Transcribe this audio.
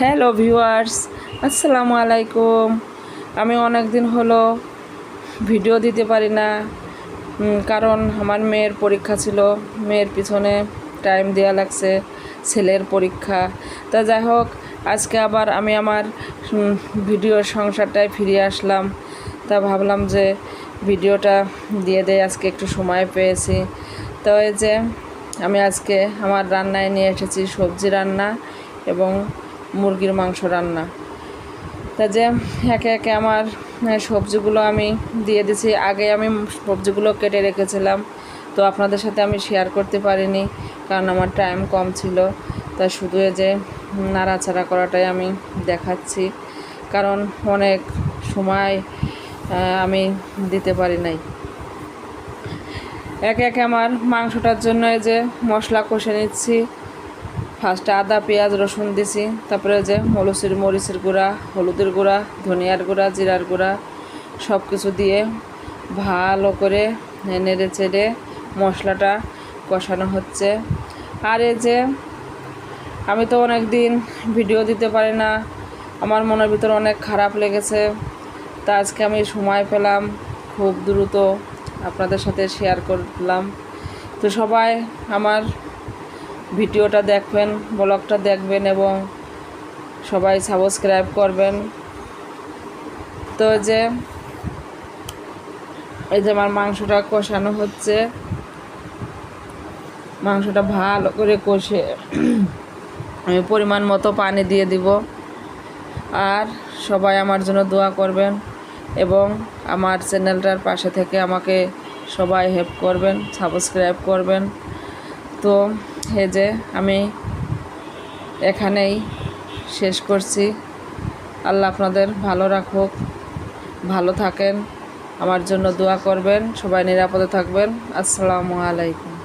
Hello viewers আসসালামু আলাইকুম। আমি অনেক দিন হলো ভিডিও দিতে পারি না কারণ আমার মেয়ের পরীক্ষা ছিল মেয়ের পিছনে টাইম দেওয়া লাগছে ছেলের পরীক্ষা। তা যাই হোক আজকে আবার আমি আমার উম, ভিডিওর সংসারটায় ফিরে আসলাম। তা ভাবলাম যে ভিডিওটা দিয়ে দেয় আজকে একটু সময় পেয়েছি। তো এই যে আমি আজকে আমার রান্নায় নিয়ে এসেছি সবজি রান্না এবং মুরগির মাংস রান্না। তা যে একে একে আমার সবজিগুলো আমি দিয়ে দিছি। আগে আমি সবজিগুলো কেটে রেখেছিলাম, তো আপনাদের সাথে আমি শেয়ার করতে পারিনি, কারণ আমার টাইম কম ছিল। তা শুধু যে নাড়াচাড়া করাটাই আমি দেখাচ্ছি, কারণ অনেক সময় আমি দিতে পারি নাই। একে একে আমার মাংসটার জন্য যে মশলা কষে নিচ্ছি ফার্স্টে আদা, পেঁয়াজ, রসুন দিছি। তারপরে যে মলুসির, মরিচের গুঁড়া, হলুদের গুঁড়া, ধনিয়ার গুঁড়া, জিরার গুঁড়া সব কিছু দিয়ে ভালো করে নেড়ে চেড়ে মশলাটা কষানো হচ্ছে। আর এই যে আমি তো অনেক দিন ভিডিও দিতে পারি না, আমার মনের ভিতর অনেক খারাপ লেগেছে। তা আজকে আমি সময় পেলাম, খুব দ্রুত আপনাদের সাথে শেয়ার করলাম। তো সবাই আমার ভিডিওটা দেখবেন, ব্লগটা দেখবেন এবং সবাই সাবস্ক্রাইব করবেন। তো যে, এই যে আমার মাংসটা কষানো হচ্ছে। মাংসটা ভালো করে কষে আমি পরিমাণ মতো পানি দিয়ে দিব। আর সবাই আমার জন্য দোয়া করবেন এবং আমার চ্যানেলটার পাশে থেকে আমাকে সবাই হেল্প করবেন সাবস্ক্রাইব করবেন। তো এই যে আমি এখানেই শেষ করছি। আল্লাহ আপনাদের ভালো রাখুক, ভালো থাকেন, আমার জন্য দোয়া করবেন, সবাই নিরাপদে থাকবেন। আসসালামু আলাইকুম।